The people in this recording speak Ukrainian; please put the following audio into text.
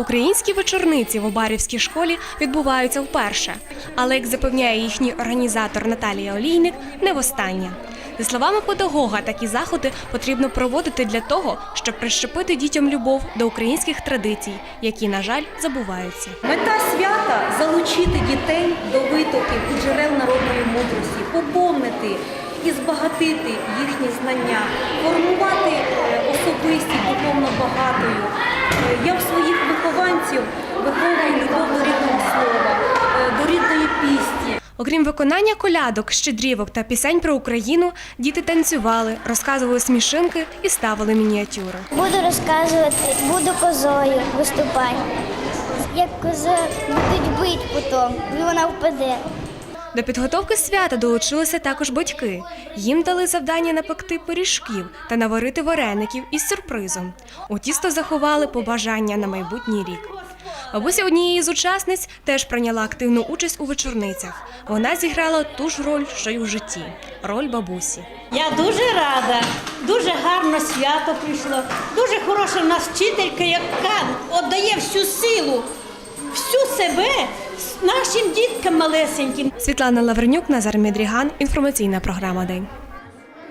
Українські вечорниці в Обарівській школі відбуваються вперше, але як запевняє їхній організатор Наталія Олійник, не востаннє. За словами педагога, такі заходи потрібно проводити для того, щоб прищепити дітям любов до українських традицій, які, на жаль, забуваються. Мета свята залучити дітей до витоків і джерел народної мудрості, поповнити і збагатити їхні знання, формувати Окрім виконання колядок, щедрівок та пісень про Україну, діти танцювали, розказували смішинки і ставили мініатюри. Буду розказувати, буду козою виступати. Як коза будуть бити потім, і вона впаде. До підготовки свята долучилися також батьки. Їм дали завдання напекти пиріжків та наварити вареників із сюрпризом. У тісто заховали побажання на майбутній рік. Бабуся однієї з учасниць теж прийняла активну участь у вечорницях. Вона зіграла ту ж роль, що й у житті роль бабусі. Я дуже рада, дуже гарно свято прийшло. Дуже хороша в нас вчителька, яка віддає всю силу, всю себе нашим діткам малесеньким. Світлана Лавренюк, Назар Медріган. Інформаційна програма День.